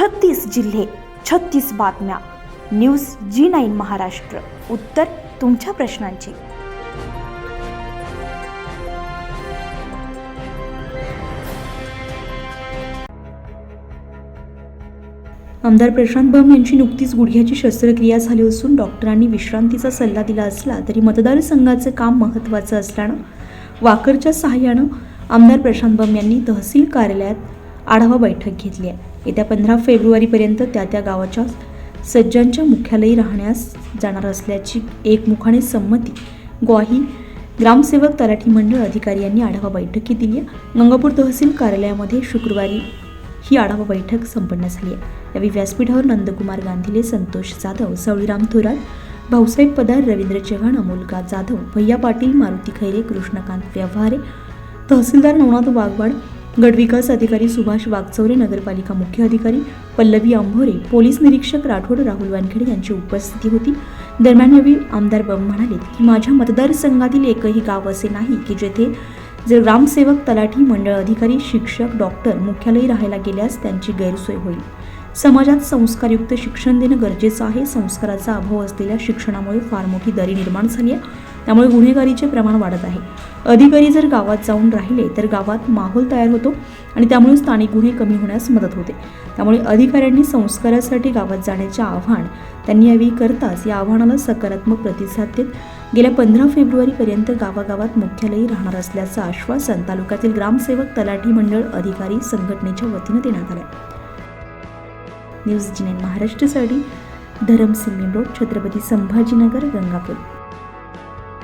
छत्तीस जिल्हे छत्तीस बातम्या. News G nine Maharashtra. उत्तर तुमच्या प्रश्नांची. आमदार प्रशांत बम यांची नुकतीच गुडघ्याची शस्त्रक्रिया झाली असून डॉक्टरांनी विश्रांतीचा सल्ला दिला असला तरी मतदारसंघाचं काम महत्त्वाचं असल्यानं वाकरच्या सहाय्यानं आमदार प्रशांत बम यांनी तहसील कार्यालयात आढावा बैठक घेतली आहे. येत्या पंधरा फेब्रुवारीपर्यंत त्या त्या गावाच्या सज्जांच्या मुख्यालयी राहण्यास जाणार असल्याची एकमुखाने संमती ग्वाही ग्रामसेवक तलाठी मंडळ अधिकारी यांनी आढावा बैठकीत दिली आहे. गंगापूर तहसील कार्यालयामध्ये शुक्रवारी ही आढावा बैठक संपन्न झाली आहे. यावेळी व्यासपीठावर नंदकुमार गांधीले संतोष जाधव सवळीराम थोरात भाऊसाहेब पदार रवींद्र चव्हाण अमोलका जाधव भैया पाटील मारुती खैरे कृष्णकांत व्यवहारे तहसीलदार नवनाथ वाघवाड गटविकास अधिकारी सुभाष वागचौरे नगरपालिका मुख्य अधिकारी पल्लवी आंभोरे पोलीस निरीक्षक राठोड राहुल वानखेडे यांची उपस्थिती होती. दरम्यान यावेळी आमदार बम म्हणाले की माझ्या मतदारसंघातील एकही गाव असे नाही की जेथे जर ग्रामसेवक तलाठी मंडळ अधिकारी शिक्षक डॉक्टर मुख्यालयी राहायला गेल्यास त्यांची गैरसोय होईल. समाजात संस्कारयुक्त शिक्षण देणं गरजेचं आहे. संस्काराचा अभाव असलेल्या शिक्षणामुळे फार मोठी दरी निर्माण झाली आहे. त्यामुळे गुन्हेगारीचे प्रमाण वाढत आहे. अधिकारी जर गावात जाऊन राहिले तर गावात माहोल तयार होतो आणि त्यामुळे स्थानिक गुन्हे कमी होण्यास मदत होते. त्यामुळे अधिकाऱ्यांनी संस्कारासाठी गावात जाण्याचे आव्हान त्यांनी यावेळी करताच या आव्हानाला सकारात्मक प्रतिसाद देत गेल्या पंधरा फेब्रुवारीपर्यंत गावागावात मुख्यालयी राहणार असल्याचं आश्वासन तालुक्यातील ग्रामसेवक तलाठी मंडळ अधिकारी संघटनेच्या वतीनं देण्यात आलं न्यूज जिने महाराष्ट्रासाठी धरमसिंग रोड छत्रपती संभाजीनगर गंगापूर.